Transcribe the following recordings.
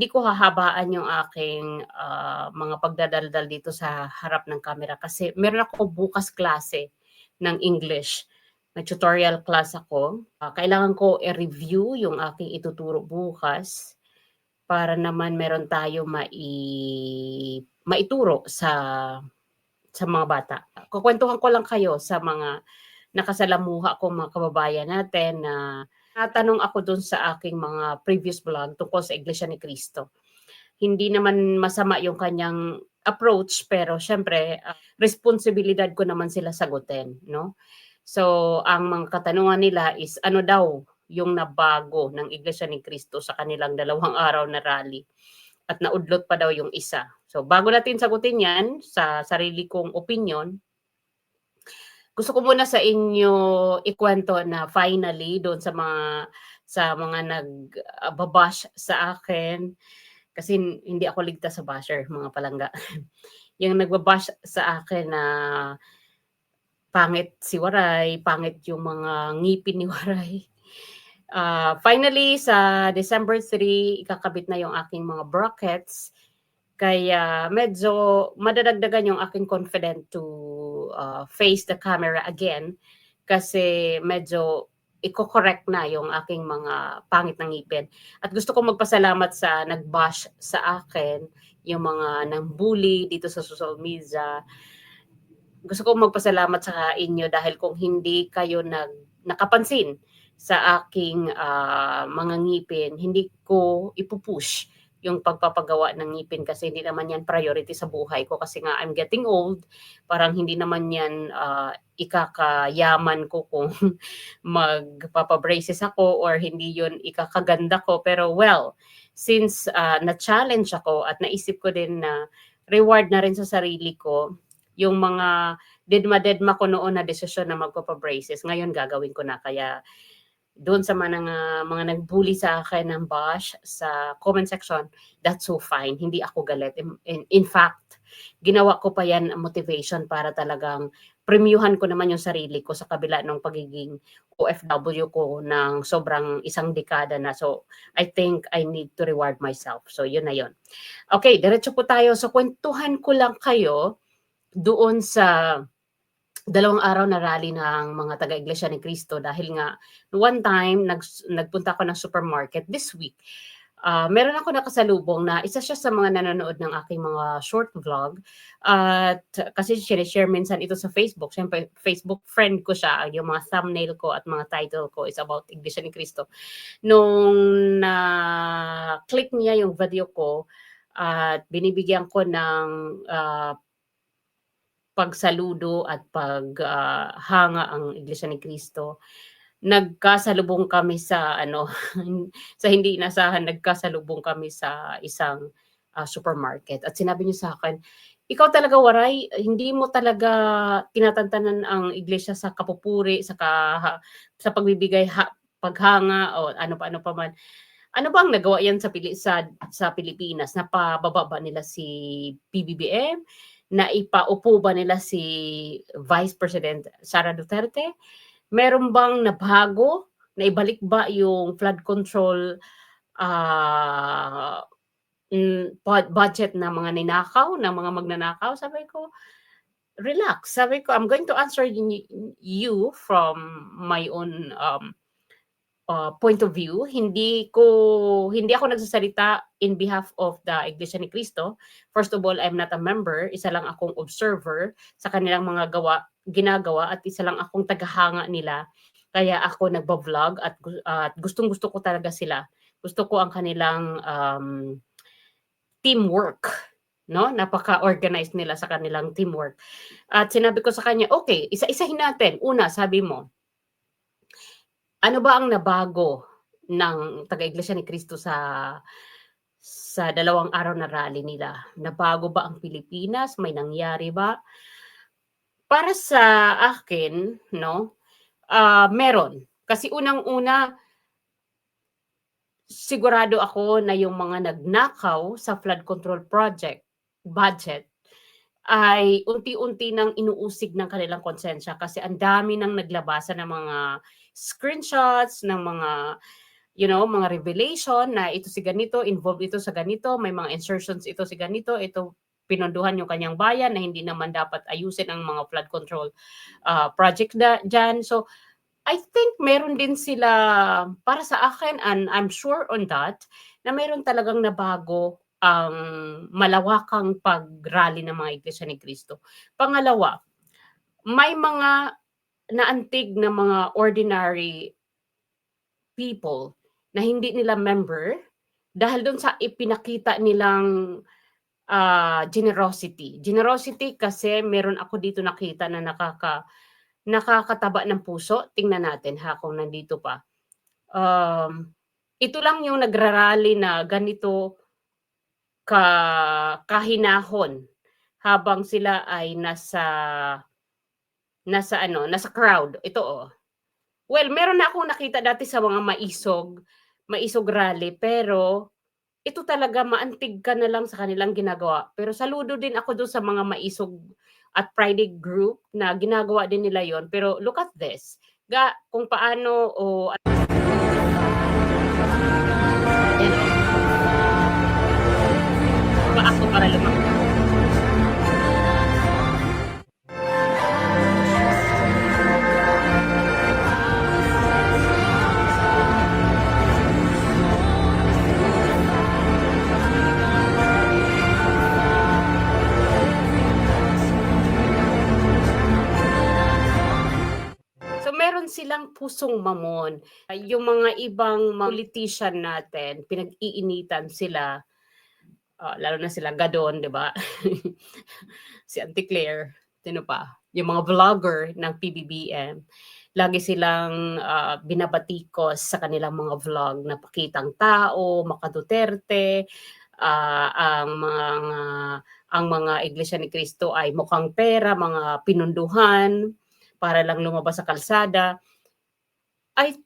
hindi ko hahabaan yung aking ah, mga pagdadaldal dito sa harap ng camera kasi meron ako bukas klase ng English. May tutorial class ako. Ah, kailangan ko i-review yung aking ituturo bukas para naman meron tayo mai maituro sa sa mga bata. Kukwentuhan ko lang kayo sa mga nakasalamuha ko mga kababayan natin na natanong ako dun sa aking mga previous vlog tungkol sa Iglesia ni Cristo. Hindi naman masama yung kanyang approach pero syempre ah, responsibilidad ko naman sila sagutin, no? So ang mga katanungan nila is ano daw yung nabago ng Iglesia ni Cristo sa kanilang dalawang araw na rally at naudlot pa daw yung isa. So bago natin sagutin yan sa sarili kong opinion, gusto ko muna sa inyo ikwento na finally doon sa mga sa mga nagbabash sa akin kasi hindi ako ligtas sa basher mga palangga. yung nagbabash sa akin na pangit si Waray, pangit yung mga ngipin ni Waray. Ah, finally sa December 3 ikakabit na yung aking mga brackets kaya medyo madadagdagan yung aking confident to uh, face the camera again kasi medyo i-correct na yung aking mga pangit na ngipin. At gusto ko magpasalamat sa nag-bash sa akin, yung mga nang bully dito sa social media. Gusto ko magpasalamat sa inyo dahil kung hindi kayo nag nakapansin sa aking ah, mga ngipin, hindi ko ipupush yung pagpapagawa ng ngipin kasi hindi naman yan priority sa buhay ko kasi nga I'm getting old. Parang hindi naman yan ah, ikakayaman ko kung magpapabraces ako or hindi yun ikakaganda ko. Pero well, since ah, na-challenge ako at naisip ko din na reward na rin sa sarili ko yung mga dedma-dedma ko noon na desisyon na magpapabraces. Ngayon gagawin ko na kaya doon sa mga mga nagbully sa akin ng bash sa comment section, that's so fine. Hindi ako galit. In, in, in fact, ginawa ko pa yan motivation para talagang premiuhan ko naman yung sarili ko sa kabila ng pagiging OFW ko ng sobrang isang dekada na. So, I think I need to reward myself. So, yun na yun. Okay, diretso po tayo. So, kwentuhan ko lang kayo doon sa dalawang araw na rally ng mga taga-iglesia ni Cristo dahil nga one time nag, nagpunta ako ng supermarket this week. Uh, meron ako nakasalubong na isa siya sa mga nanonood ng aking mga short vlog at kasi share minsan ito sa Facebook. Siyempre, Facebook friend ko siya. Yung mga thumbnail ko at mga title ko is about Iglesia ni Cristo. Nung na-click niya yung video ko at binibigyan ko ng uh, pagsaludo at paghanga uh, ang Iglesia ni Cristo. Nagkasalubong kami sa ano sa hindi inasahan nagkasalubong kami sa isang uh, supermarket at sinabi niyo sa akin ikaw talaga waray hindi mo talaga tinatantanan ang iglesia sa kapupuri sa ka, sa pagbibigay ha, paghanga o ano pa ano pa man ano bang nagawa yan sa sa sa Pilipinas napababa nila si PBBM na ipaupo ba nila si Vice President Sara Duterte? Meron bang nabago? Na ibalik ba yung flood control uh, budget na mga ninakaw, na mga magnanakaw? Sabi ko, relax. Sabi ko, I'm going to answer you from my own um, uh, point of view, hindi ko hindi ako nagsasalita in behalf of the Iglesia ni Cristo. First of all, I'm not a member, isa lang akong observer sa kanilang mga gawa ginagawa at isa lang akong tagahanga nila. Kaya ako nagba-vlog at uh, gustong-gusto ko talaga sila. Gusto ko ang kanilang um, teamwork no? Napaka-organized nila sa kanilang teamwork. At sinabi ko sa kanya, okay, isa-isahin natin. Una, sabi mo, ano ba ang nabago ng taga-Iglesia ni Cristo sa sa dalawang araw na rally nila? Nabago ba ang Pilipinas? May nangyari ba? Para sa akin, no, uh, meron. Kasi unang-una, sigurado ako na yung mga nagnakaw sa flood control project budget ay unti-unti nang inuusig ng kanilang konsensya kasi ang dami nang naglabasan ng mga screenshots ng mga you know, mga revelation na ito si ganito, involved ito sa ganito, may mga insertions ito si ganito, ito pinunduhan yung kanyang bayan na hindi naman dapat ayusin ang mga flood control uh, project na dyan. So, I think meron din sila, para sa akin, and I'm sure on that, na meron talagang nabago ang malawakang pag-rally ng mga Iglesia ni Cristo. Pangalawa, may mga naantig na mga ordinary people na hindi nila member dahil doon sa ipinakita nilang uh, generosity. Generosity kasi meron ako dito nakita na nakaka nakakataba ng puso. Tingnan natin ha kung nandito pa. Um, ito lang yung nagrarally na ganito ka kahinahon habang sila ay nasa nasa ano, nasa crowd. Ito oh. Well, meron na akong nakita dati sa mga maisog, maisog rally, pero ito talaga maantig ka na lang sa kanilang ginagawa. Pero saludo din ako doon sa mga maisog at Friday group na ginagawa din nila yon. Pero look at this. Ga, kung paano o oh, pusong mamon. Yung mga ibang politician natin, pinag-iinitan sila uh, lalo na sila Gadon, 'di ba? si Auntie Claire, sino pa? Yung mga vlogger ng PBBM, lagi silang uh, binabatikos sa kanilang mga vlog na pakitang tao, makaduterte, uh, ang mga ang mga iglesia ni Cristo ay mukhang pera, mga pinunduhan para lang lumabas sa kalsada. Ay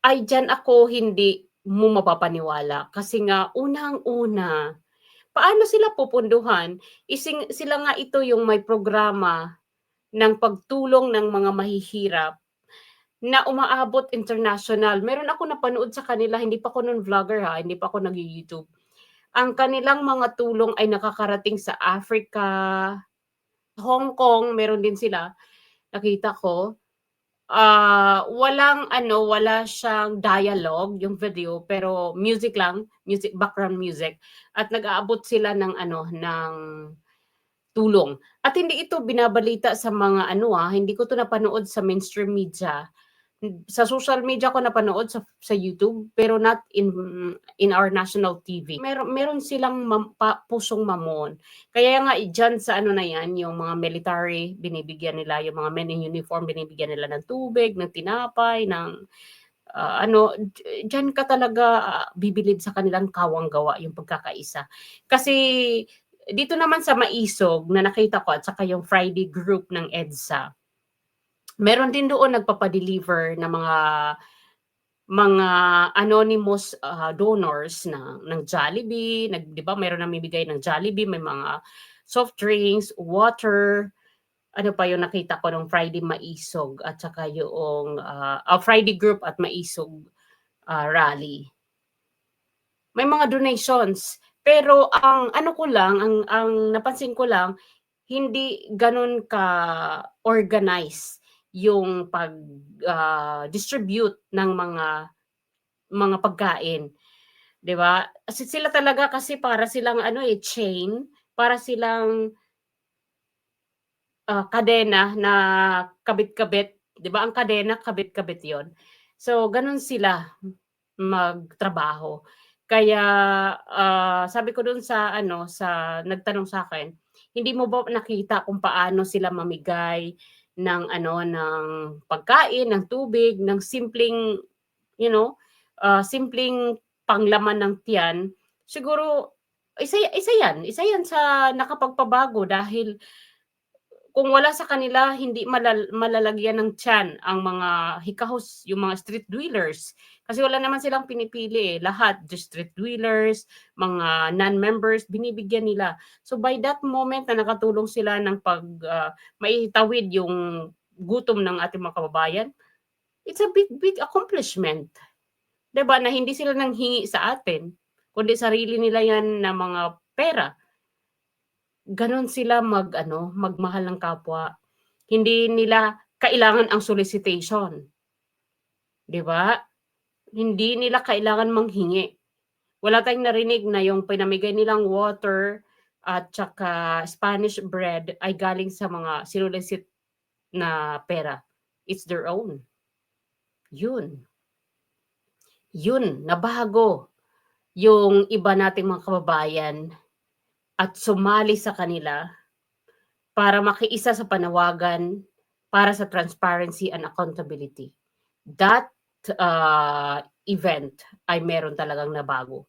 ay diyan ako hindi mo mapapaniwala kasi nga unang-una paano sila pupunduhan? Ising, sila nga ito yung may programa ng pagtulong ng mga mahihirap na umaabot international. Meron ako napanood sa kanila, hindi pa ako nun vlogger ha, hindi pa ako nag-YouTube. Ang kanilang mga tulong ay nakakarating sa Africa, Hong Kong, meron din sila. Nakita ko. Uh, walang ano, wala siyang dialogue yung video pero music lang, music background music at nag-aabot sila ng ano ng tulong. At hindi ito binabalita sa mga ano ah, hindi ko to napanood sa mainstream media sa social media ko napanood sa sa YouTube pero not in in our national TV. Meron meron silang mam, pa, pusong mamon. Kaya nga diyan sa ano na yan, yung mga military binibigyan nila, yung mga men in uniform binibigyan nila ng tubig, ng tinapay, ng uh, ano diyan ka talaga uh, bibilid sa kanilang kawang gawa yung pagkakaisa. Kasi dito naman sa Maisog na nakita ko at saka yung Friday group ng EDSA meron din doon nagpapa-deliver na mga mga anonymous uh, donors na ng Jollibee, nag 'di ba meron namimigay ng Jollibee, may mga soft drinks, water, ano pa yung nakita ko nung Friday Maisog at saka yung uh, uh, Friday group at Maisog uh, rally. May mga donations, pero ang ano ko lang, ang ang napansin ko lang hindi ganun ka organized yung pag uh, distribute ng mga mga pagkain. 'Di ba? Sila talaga kasi para silang ano eh chain, para silang uh, kadena na kabit-kabit, 'di ba? Ang kadena kabit-kabit 'yon. So ganun sila magtrabaho. Kaya uh, sabi ko doon sa ano sa nagtanong sa akin, hindi mo ba nakita kung paano sila mamigay ng ano ng pagkain, ng tubig, ng simpleng you know, uh, simpleng panglaman ng tiyan, siguro isa isa yan, isa yan sa nakapagpabago dahil kung wala sa kanila hindi malal, malalagyan ng tiyan ang mga hikahos, yung mga street dwellers kasi wala naman silang pinipili eh. Lahat just street dwellers, mga non-members binibigyan nila. So by that moment na nakatulong sila ng pag uh, maitawid yung gutom ng ating mga kababayan, it's a big big accomplishment. ba, na hindi sila nanghingi sa atin, kundi sarili nila 'yan na mga pera. Gano'n sila mag-ano, magmahal ng kapwa. Hindi nila kailangan ang solicitation. 'Di ba? Hindi nila kailangan manghingi. Wala tayong narinig na yung pinamigay nilang water at tsaka Spanish bread ay galing sa mga sinulicit na pera. It's their own. Yun. Yun, nabago yung iba nating mga kababayan at sumali sa kanila para makiisa sa panawagan para sa transparency and accountability. That uh, event ay meron talagang nabago.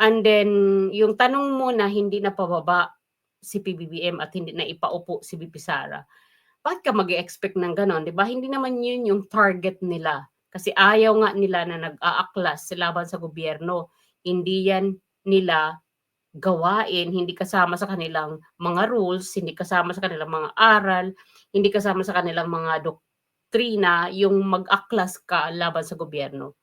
And then, yung tanong mo na hindi na pababa si PBBM at hindi na ipaupo si BP Sara, bakit ka mag expect ng ganon? Di ba? Hindi naman yun yung target nila. Kasi ayaw nga nila na nag-aaklas laban sa gobyerno. Hindi yan nila gawain, hindi kasama sa kanilang mga rules, hindi kasama sa kanilang mga aral, hindi kasama sa kanilang mga doktrina yung mag-aklas ka laban sa gobyerno.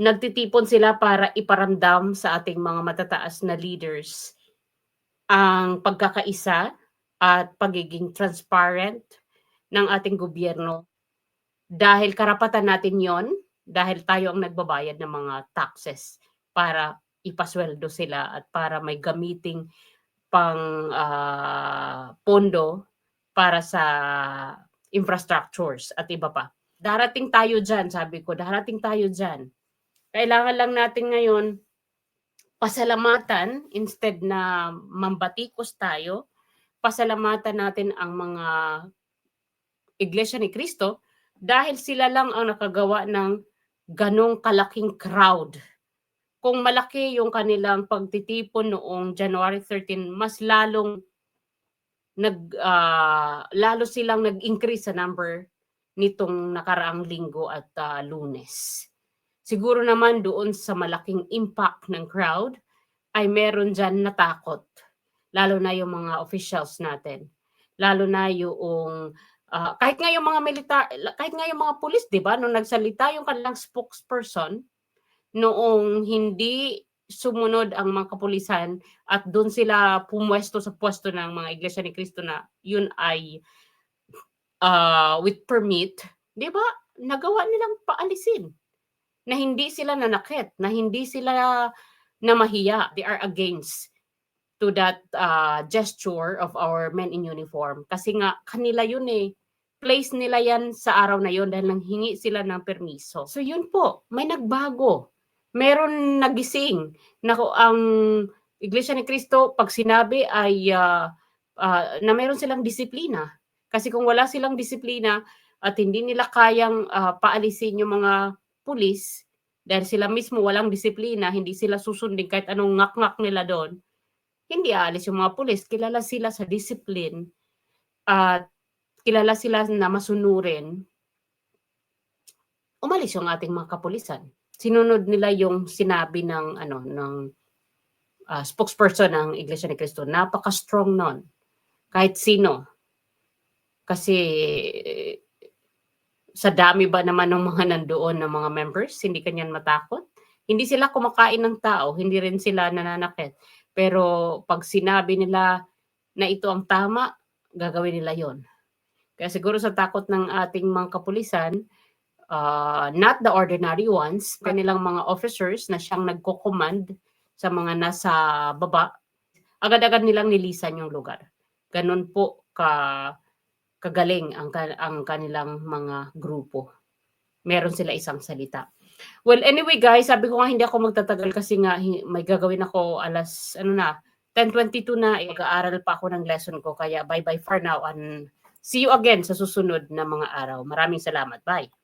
Nagtitipon sila para iparamdam sa ating mga matataas na leaders ang pagkakaisa at pagiging transparent ng ating gobyerno. Dahil karapatan natin yon dahil tayo ang nagbabayad ng mga taxes para ipasweldo sila at para may gamiting pang uh, pondo para sa infrastructures at iba pa. Darating tayo dyan, sabi ko, darating tayo dyan kailangan lang natin ngayon pasalamatan instead na mambatikos tayo, pasalamatan natin ang mga Iglesia ni Cristo dahil sila lang ang nakagawa ng ganong kalaking crowd. Kung malaki yung kanilang pagtitipon noong January 13, mas lalong nag uh, lalo silang nag-increase sa number nitong nakaraang linggo at uh, lunes. Siguro naman doon sa malaking impact ng crowd ay meron dyan natakot. Lalo na yung mga officials natin. Lalo na yung uh, kahit nga yung mga militar, kahit nga yung mga pulis, 'di ba, nung nagsalita yung kanilang spokesperson noong hindi sumunod ang mga kapulisan at doon sila pumwesto sa pwesto ng mga iglesia ni Cristo na yun ay uh, with permit, 'di ba? Nagawa nilang paalisin na hindi sila nanakit, na hindi sila namahiya. They are against to that uh, gesture of our men in uniform. Kasi nga, kanila yun eh. Place nila yan sa araw na yun dahil nanghingi sila ng permiso. So yun po, may nagbago. Meron nagising na ang Iglesia ni Cristo, pag sinabi ay uh, uh, na meron silang disiplina. Kasi kung wala silang disiplina at hindi nila kayang uh, paalisin yung mga pulis, dahil sila mismo walang disiplina, hindi sila susundin kahit anong ngak-ngak nila doon, hindi aalis yung mga pulis. Kilala sila sa discipline at kilala sila na masunurin. Umalis yung ating mga kapulisan. Sinunod nila yung sinabi ng ano ng uh, spokesperson ng Iglesia ni Cristo. Napaka-strong nun. Kahit sino. Kasi sa dami ba naman ng mga nandoon ng mga members, hindi kanyan matakot? Hindi sila kumakain ng tao, hindi rin sila nananakit. Pero pag sinabi nila na ito ang tama, gagawin nila yon. Kaya siguro sa takot ng ating mga kapulisan, uh, not the ordinary ones, kanilang mga officers na siyang nagko-command sa mga nasa baba, agad-agad nilang nilisan yung lugar. Ganun po ka kagaling ang, ang kanilang mga grupo. Meron sila isang salita. Well, anyway guys, sabi ko nga hindi ako magtatagal kasi nga may gagawin ako alas, ano na, 10.22 na, mag-aaral pa ako ng lesson ko. Kaya bye-bye for now and see you again sa susunod na mga araw. Maraming salamat. Bye!